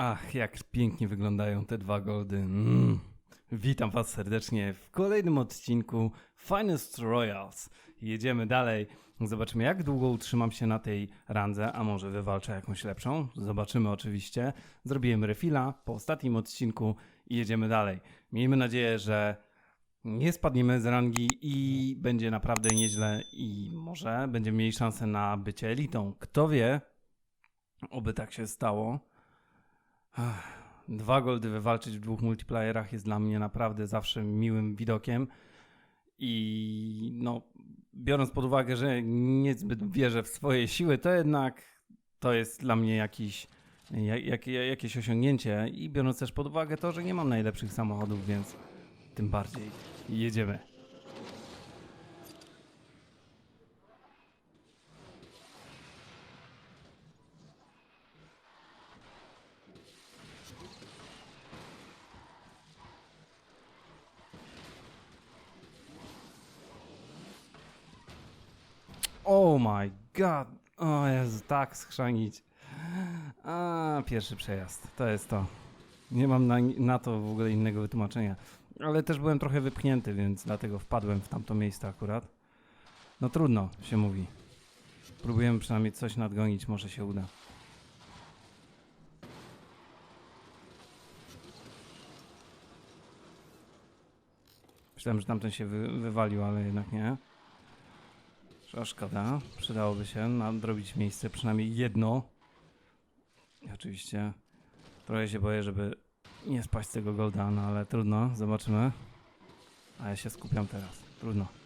Ach, jak pięknie wyglądają te dwa goldy. Mm. Witam Was serdecznie w kolejnym odcinku Finest Royals. Jedziemy dalej. Zobaczymy, jak długo utrzymam się na tej randze, a może wywalczę jakąś lepszą. Zobaczymy oczywiście. Zrobiłem refila po ostatnim odcinku i jedziemy dalej. Miejmy nadzieję, że nie spadniemy z rangi i będzie naprawdę nieźle i może będziemy mieli szansę na bycie elitą. Kto wie, oby tak się stało. Dwa goldy wywalczyć w dwóch multiplayerach jest dla mnie naprawdę zawsze miłym widokiem. I no, biorąc pod uwagę, że niezbyt wierzę w swoje siły, to jednak to jest dla mnie jakiś, jak, jak, jakieś osiągnięcie. I biorąc też pod uwagę to, że nie mam najlepszych samochodów, więc tym bardziej jedziemy. God. O Jezu, tak schrzanić. A, pierwszy przejazd. To jest to. Nie mam na, na to w ogóle innego wytłumaczenia. Ale też byłem trochę wypchnięty, więc dlatego wpadłem w tamto miejsce akurat. No trudno, się mówi. Próbujemy przynajmniej coś nadgonić, może się uda. Myślałem, że tamten się wy, wywalił, ale jednak nie. A szkoda, przydałoby się nadrobić miejsce, przynajmniej jedno. I oczywiście trochę się boję, żeby nie spaść z tego golda, no ale trudno, zobaczymy. A ja się skupiam teraz, trudno.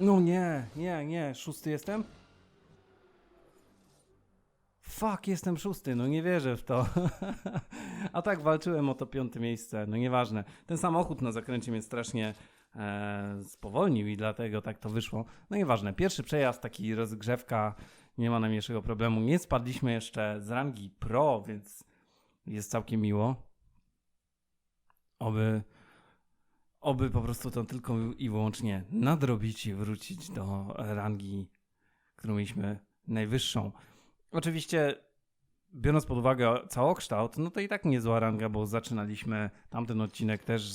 No nie, nie, nie, szósty jestem? Fuck, jestem szósty, no nie wierzę w to. A tak walczyłem o to piąte miejsce, no nieważne. Ten samochód na zakręcie mnie strasznie e, spowolnił i dlatego tak to wyszło. No nieważne, pierwszy przejazd, taki rozgrzewka, nie ma najmniejszego problemu. Nie spadliśmy jeszcze z rangi pro, więc jest całkiem miło. Oby Oby po prostu to tylko i wyłącznie nadrobić i wrócić do rangi, którą mieliśmy najwyższą. Oczywiście, biorąc pod uwagę całokształt, no to i tak niezła ranga, bo zaczynaliśmy tamten odcinek też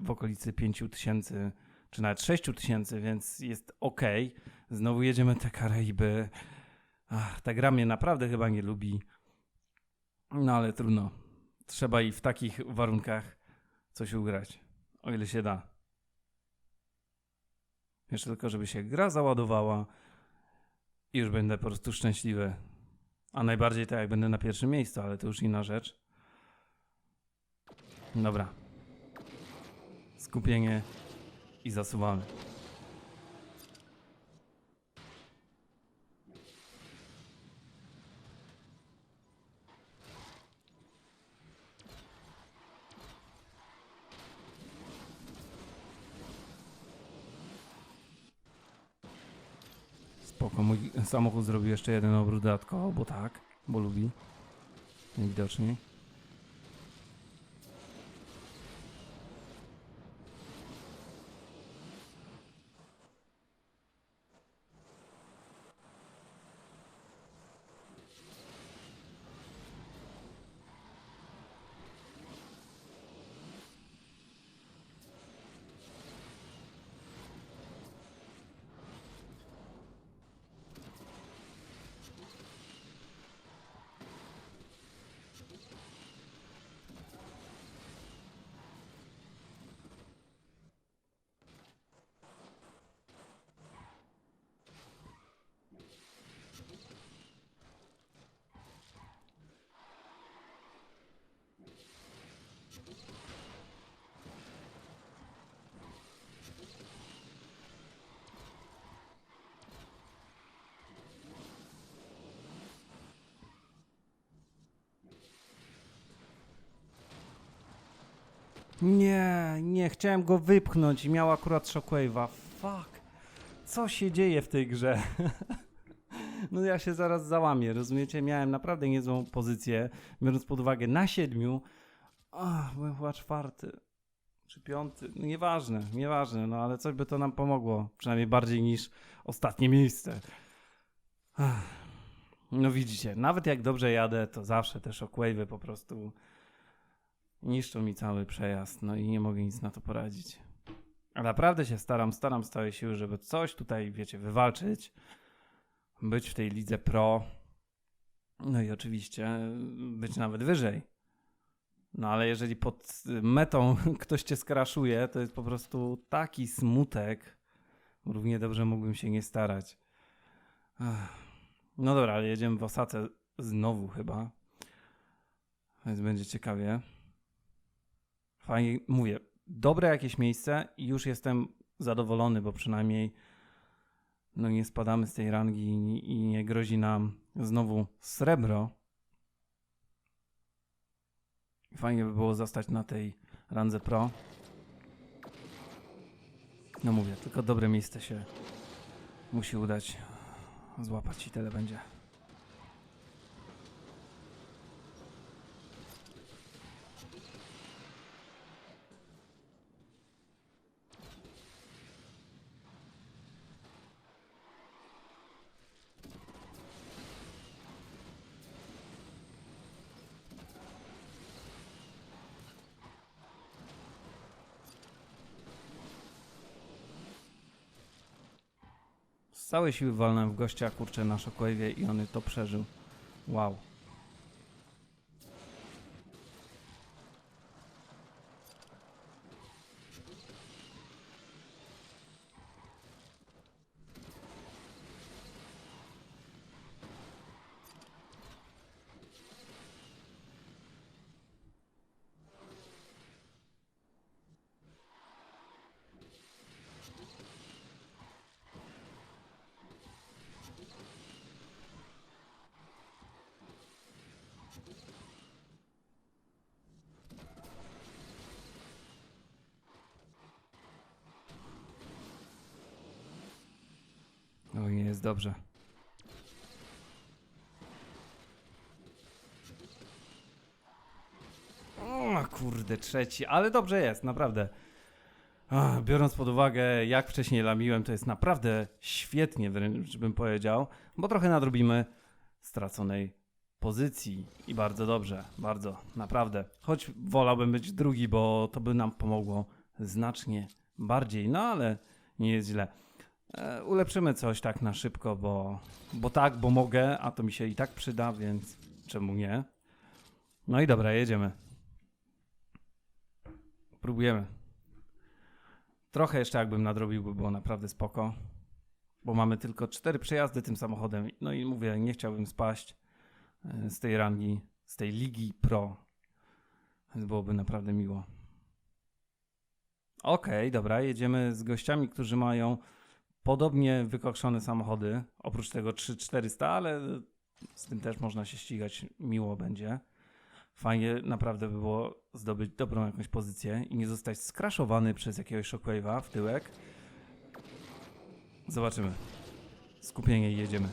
w okolicy 5000 czy nawet 6000, więc jest ok. Znowu jedziemy te Karaiby. Ach, ta gra mnie naprawdę chyba nie lubi. No ale trudno. Trzeba i w takich warunkach coś ugrać. O ile się da. Jeszcze tylko, żeby się gra załadowała i już będę po prostu szczęśliwy. A najbardziej tak, jak będę na pierwszym miejscu, ale to już inna rzecz. Dobra. Skupienie i zasuwamy. Spoko, mój samochód zrobił jeszcze jeden obrót dodatkowo, bo tak, bo lubi. Najwidoczniej. Nie, nie, chciałem go wypchnąć i miał akurat shockwave'a. Fuck. Co się dzieje w tej grze? no ja się zaraz załamię, rozumiecie? Miałem naprawdę niezłą pozycję, biorąc pod uwagę na siedmiu. Ach, byłem chyba czwarty. Czy piąty? No nieważne, nieważne, no ale coś by to nam pomogło. Przynajmniej bardziej niż ostatnie miejsce. Ach. No widzicie, nawet jak dobrze jadę, to zawsze te shockwave'y po prostu niszczą mi cały przejazd, no i nie mogę nic na to poradzić. A naprawdę się staram, staram z całej siły, żeby coś tutaj, wiecie, wywalczyć, być w tej lidze pro, no i oczywiście być nawet wyżej. No ale jeżeli pod metą ktoś cię skraszuje, to jest po prostu taki smutek. Równie dobrze mógłbym się nie starać. No dobra, ale jedziemy w Osace znowu chyba. Więc będzie ciekawie. Fajnie, mówię, dobre jakieś miejsce i już jestem zadowolony, bo przynajmniej no nie spadamy z tej rangi i, i nie grozi nam znowu srebro. Fajnie by było zostać na tej randze pro. No mówię, tylko dobre miejsce się musi udać złapać i tyle będzie. Całej siły walnąłem w gościa, kurczę, na Shockwave'ie i on to przeżył. Wow. Oj, nie jest dobrze. O kurde, trzeci, ale dobrze jest, naprawdę. Biorąc pod uwagę, jak wcześniej lamiłem, to jest naprawdę świetnie, wręcz bym powiedział, bo trochę nadrobimy straconej pozycji i bardzo dobrze, bardzo, naprawdę. Choć wolałbym być drugi, bo to by nam pomogło znacznie bardziej, no ale nie jest źle. E, ulepszymy coś tak na szybko, bo, bo tak, bo mogę, a to mi się i tak przyda, więc czemu nie? No i dobra, jedziemy. Próbujemy. Trochę jeszcze jakbym nadrobił, by było naprawdę spoko. Bo mamy tylko cztery przejazdy tym samochodem. No i mówię, nie chciałbym spaść e, z tej rangi, z tej ligi pro. Więc byłoby naprawdę miło. Okej, dobra, jedziemy z gościami, którzy mają podobnie wykokszone samochody. Oprócz tego 3400, ale z tym też można się ścigać. Miło będzie. Fajnie naprawdę by było zdobyć dobrą jakąś pozycję i nie zostać skraszowany przez jakiegoś shockwave'a w tyłek. Zobaczymy. Skupienie i jedziemy.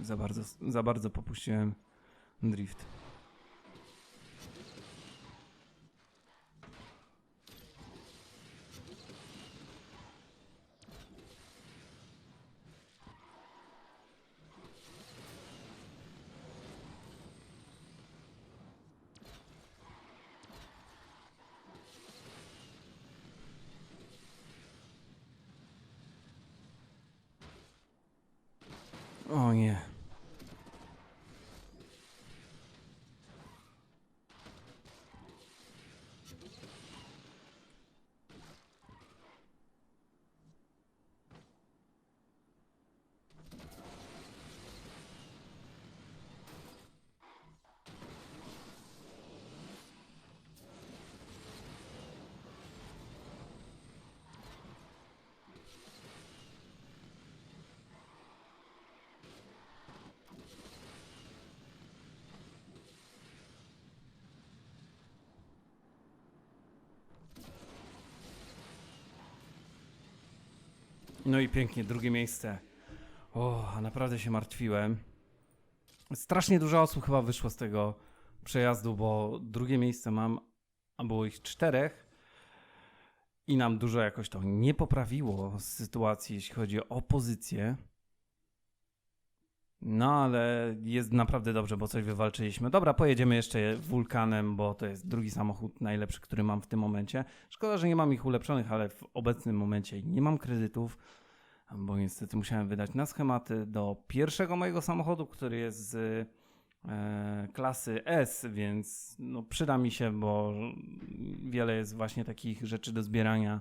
Za bardzo, za bardzo popuściłem drift. O nie. No i pięknie, drugie miejsce. O, a naprawdę się martwiłem. Strasznie dużo osób chyba wyszło z tego przejazdu, bo drugie miejsce mam, a było ich czterech. I nam dużo jakoś to nie poprawiło sytuacji, jeśli chodzi o pozycję. No, ale jest naprawdę dobrze, bo coś wywalczyliśmy. Dobra, pojedziemy jeszcze wulkanem, bo to jest drugi samochód najlepszy, który mam w tym momencie. Szkoda, że nie mam ich ulepszonych, ale w obecnym momencie nie mam kredytów, bo niestety musiałem wydać na schematy do pierwszego mojego samochodu, który jest z e, klasy S, więc no, przyda mi się, bo wiele jest właśnie takich rzeczy do zbierania,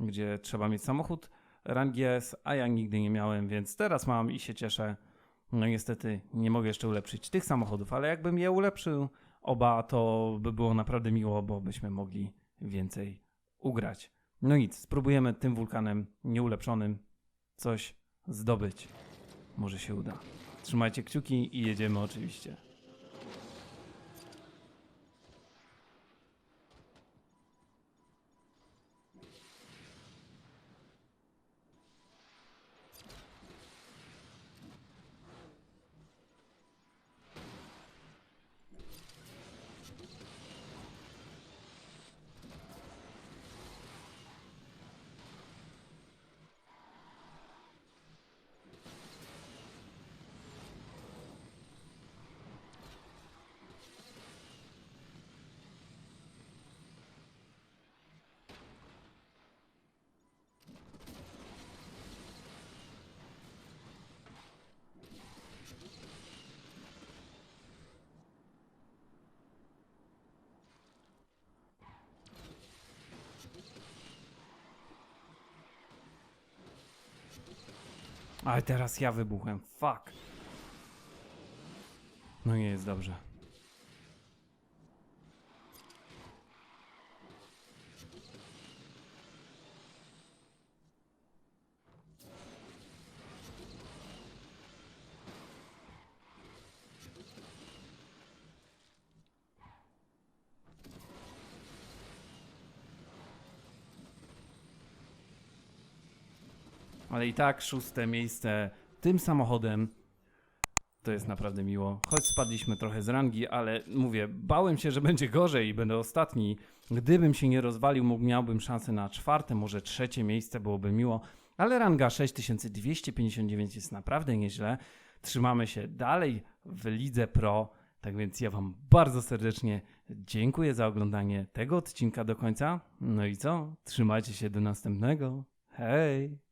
gdzie trzeba mieć samochód rangi S, a ja nigdy nie miałem, więc teraz mam i się cieszę. No niestety nie mogę jeszcze ulepszyć tych samochodów, ale jakbym je ulepszył oba, to by było naprawdę miło, bo byśmy mogli więcej ugrać. No nic, spróbujemy tym wulkanem nieulepszonym coś zdobyć. Może się uda. Trzymajcie kciuki i jedziemy oczywiście. Ale teraz ja wybuchłem. Fuck. No nie jest dobrze. Ale i tak szóste miejsce tym samochodem to jest naprawdę miło. Choć spadliśmy trochę z rangi, ale mówię, bałem się, że będzie gorzej i będę ostatni. Gdybym się nie rozwalił, mógł, miałbym szansę na czwarte, może trzecie miejsce, byłoby miło. Ale ranga 6259 jest naprawdę nieźle. Trzymamy się dalej w Lidze Pro. Tak więc ja Wam bardzo serdecznie dziękuję za oglądanie tego odcinka do końca. No i co? Trzymajcie się do następnego. Hej!